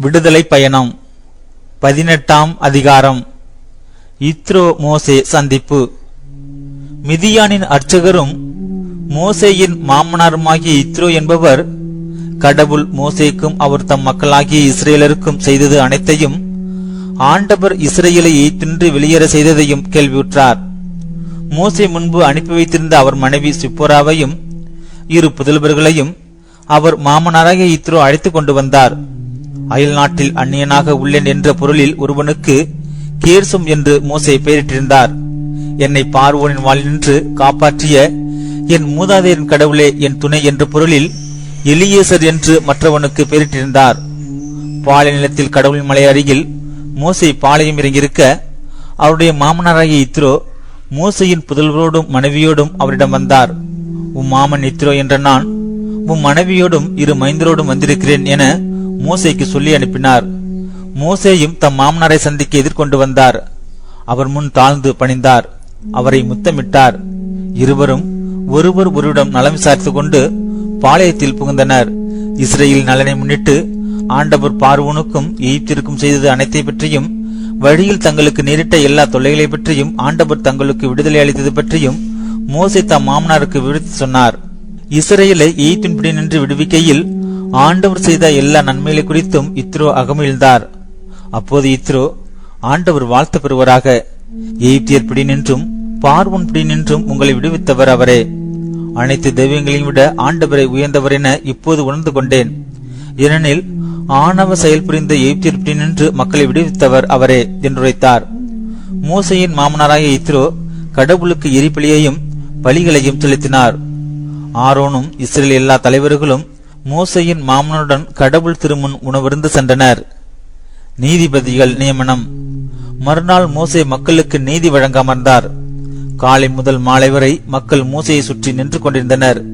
விடுதலை பயணம். பதினெட்டாம் அதிகாரம். இத்ரோ மோசே சந்திப்பு. மிதியானின் அர்ச்சகரும் மோசேயின் மாமனாருமாகிய இத்ரோ என்பவர் கடவுள் மோசேக்கும் அவர் தம் மக்களாகிய இஸ்ரேலருக்கும் செய்தது அனைத்தையும் ஆண்டவர் இஸ்ரேலை தின்று வெளியேற செய்ததையும் கேள்வியுற்றார். மோசே முன்பு அனுப்பி வைத்திருந்த அவர் மனைவி சிப்போராவையும் இரு புதல்வர்களையும் அவர் மாமனாராக இத்ரோ அழைத்துக் கொண்டு வந்தார். அயல் நாட்டில் அந்நியனாக உள்ளேன் என்ற பொருளில் ஒருவனுக்கு கேர்சும் என்று மோசை பெயரிட்டிருந்தார். என்னை பார்வோனின் வாழ்நின்று காப்பாற்றிய என் மூதாதையின் கடவுளே என் துணை என்ற பொருளில் எலியேசர் என்று மற்றவனுக்கு பெயரிட்டிருந்தார். பாலை நிலத்தில் கடவுளின் மலை அருகில் மோசை பாளையம் இறங்கியிருக்க அவருடைய மாமனாராகிய இத்ரோ மோசையின் புதல்வரோடும் மனைவியோடும் அவரிடம் வந்தார். உம் மாமன் இத்ரோ என்ற நான் உம் மனைவியோடும் இரு மைந்தரோடும் வந்திருக்கிறேன் என மோசைக்கு சொல்லி அனுப்பினார். மோசேயும் தம் மாமனாரை சந்திக்க எதிர்கொண்டு வந்தார். அவர் முன் தாழ்ந்து பணிந்தார். அவரை முத்தமிட்டார். இருவரும் ஒருவர் ஒருவிடம் நலம் விசாரித்துக் கொண்டு பாளையத்தில் புகுந்தனர். இஸ்ரேல் நலனை முன்னிட்டு ஆண்டவர் பார்வோனுக்கும் எகிப்திற்கும் செய்தது அனைத்தை பற்றியும் வழியில் தங்களுக்கு நேரிட்ட எல்லா தொல்லைகளை பற்றியும் ஆண்டவர் தங்களுக்கு விடுதலை அளித்தது பற்றியும் மோசை தம் மாமனாருக்கு விவரித்து சொன்னார். இஸ்ரேலை எய்த்தின் பிடி நின்று விடுவிக்கையில் ஆண்டவர் செய்த எல்லா நன்மைகளை குறித்தும் இத்ரோ அகமிழ்ந்தார் அப்போது இத்ரோ ஆண்டவர் வாழ்த்து பெறுவராக எகிப்தியர் பிடி நின்றும் பார்வன் பிடி நின்றும் உங்களை விடுவித்தவர் அவரே. அனைத்து தெய்வங்களையும் விட ஆண்டவரை உயர்ந்தவர் என இப்போது உணர்ந்து கொண்டேன். ஏனெனில் ஆணவ செயல் புரிந்த எகிப்தியர் பிடி நின்று மக்களை விடுவித்தவர் அவரே என்றுரைத்தார் மோசையின் மாமனாராய இத்ரோ கடவுளுக்கு எரிபலியையும் பலிகளையும் செலுத்தினார். ஆரோனும் இஸ்ரேல் எல்லா தலைவர்களும் மோசையின் மாமனுடன் கடவுள் திருமுன் உணவருந்து சென்றனர். நீதிபதிகள் நியமனம். மறுநாள் மோசை மக்களுக்கு நீதி வழங்க அமர்ந்தார். காலை முதல் மாலை வரை மக்கள் மோசையை சுற்றி நின்று கொண்டிருந்தனர்.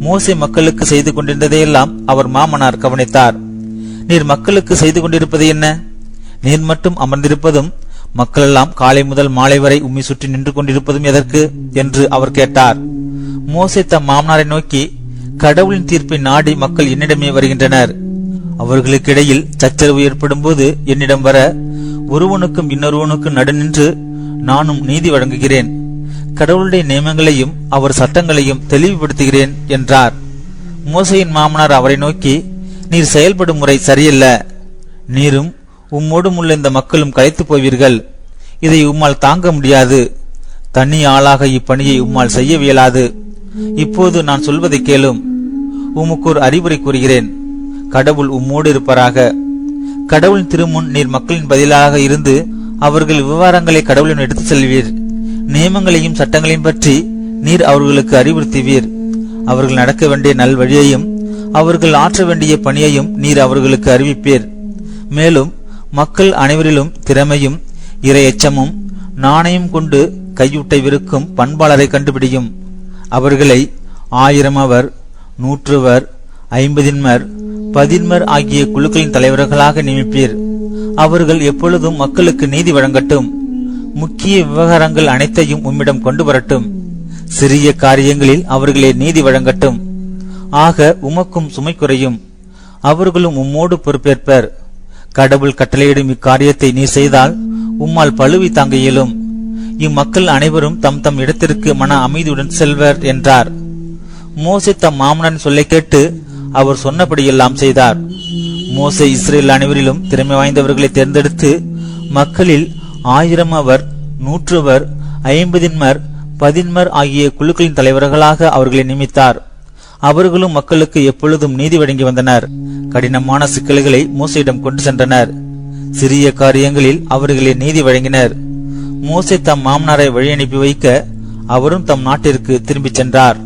மூசை மக்களுக்கு செய்து கொண்டிருந்ததையெல்லாம் அவர் மாமனார் கவனித்தார். நீர் மக்களுக்கு செய்து கொண்டிருப்பது என்ன? நீர் மட்டும் அமர்ந்திருப்பதும் மக்களெல்லாம் காலை முதல் மாலை வரை உம்மை சுற்றி நின்று கொண்டிருப்பதும் எதற்கு? என்று அவர் கேட்டார். மோசை தம் மாமனாரை நோக்கி கடவுளின் தீர்ப்பை நாடி மக்கள் என்னிடமே வருகின்றனர். அவர்களுக்கிடையில் சச்சரவு ஏற்படும் போது என்னிடம் வர ஒருவனுக்கும் இன்னொருவனுக்கும் நடுநின்று நானும் நீதி வழங்குகிறேன். கடவுளுடைய நியமங்களையும் அவர் சட்டங்களையும் தெளிவுபடுத்துகிறேன் என்றார். மோசையின் மாமனார் அவரை நோக்கி நீர் செயல்படும் முறை சரியல்ல. நீரும் உம்மோடும் உள்ள இந்த மக்களும் களைத்து போவீர்கள். இதை உம்மால் தாங்க முடியாது. தனி ஆளாக இப்பணியை உம்மால் செய்ய இயலாது இப்போது நான் சொல்வதை கேளும். உமக்கு ஒரு அறிவுரை கூறுகிறேன். கடவுள் உம்மோடு இருப்பாராக. கடவுளின் திருமுன் நீர் மக்களின் பதிலாக இருந்து அவர்கள் விவகாரங்களை கடவுளின் எடுத்துச் செல்வீர். நியமங்களையும் சட்டங்களையும் பற்றி நீர் அவர்களுக்கு அறிவுறுத்துவீர். அவர்கள் நடக்க வேண்டிய நல் வழியையும் அவர்கள் ஆற்ற வேண்டிய பணியையும் நீர் அவர்களுக்கு அறிவிப்பீர். மேலும் மக்கள் அனைவரிலும் திறமையும் இரையச்சமும் நாணயம் கொண்டு கையூட்டைவிருக்கும் பண்பாளரை கண்டுபிடியும். அவர்களை ஆயிரம் அவர் நூற்றுவர் ஐம்பதின்மர் பதின்மர் ஆகிய குழுக்களின் தலைவர்களாக நியமிப்பீர். அவர்கள் எப்பொழுதும் மக்களுக்கு நீதி வழங்கட்டும். முக்கிய விவகாரங்கள் அனைத்தையும் உம்மிடம் கொண்டு வரட்டும். சிறிய காரியங்களில் அவர்களே நீதி வழங்கட்டும். ஆக உமக்கும் சுமை குறையும். அவர்களும் உம்மோடு பொறுப்பேற்பர். கடவுள் கட்டளையிடும் இக்காரியத்தை நீ செய்தால் உம்மால் பழுவி தாங்க இயலும். இம்மக்கள் அனைவரும் தம் தம் இடத்திற்கு மன அமைதியுடன் செல்வர் என்றார். மோசே தம் மாமனன் சொல்லை கேட்டு அவர் சொன்னபடியெல்லாம் செய்தார். மோசே இஸ்ரேல் அனைவரிலும் திறமை வாய்ந்தவர்களை தேர்ந்தெடுத்து மக்களில் ஆயிரம் அவர் நூற்றுவர் ஐம்பதின்மர் பதின்மர் ஆகிய குழுக்களின் தலைவர்களாக அவர்களை நியமித்தார். அவர்களும் மக்களுக்கு எப்பொழுதும் நீதி வழங்கி வந்தனர். கடினமான சிக்கல்களை மோசையிடம் கொண்டு சென்றனர். சிறிய காரியங்களில் அவர்களே நீதி வழங்கினர். மோசை தம் மாமனாரை வழி அனுப்பி வைக்க அவரும் தம் நாட்டிற்கு திரும்பிச் சென்றார்.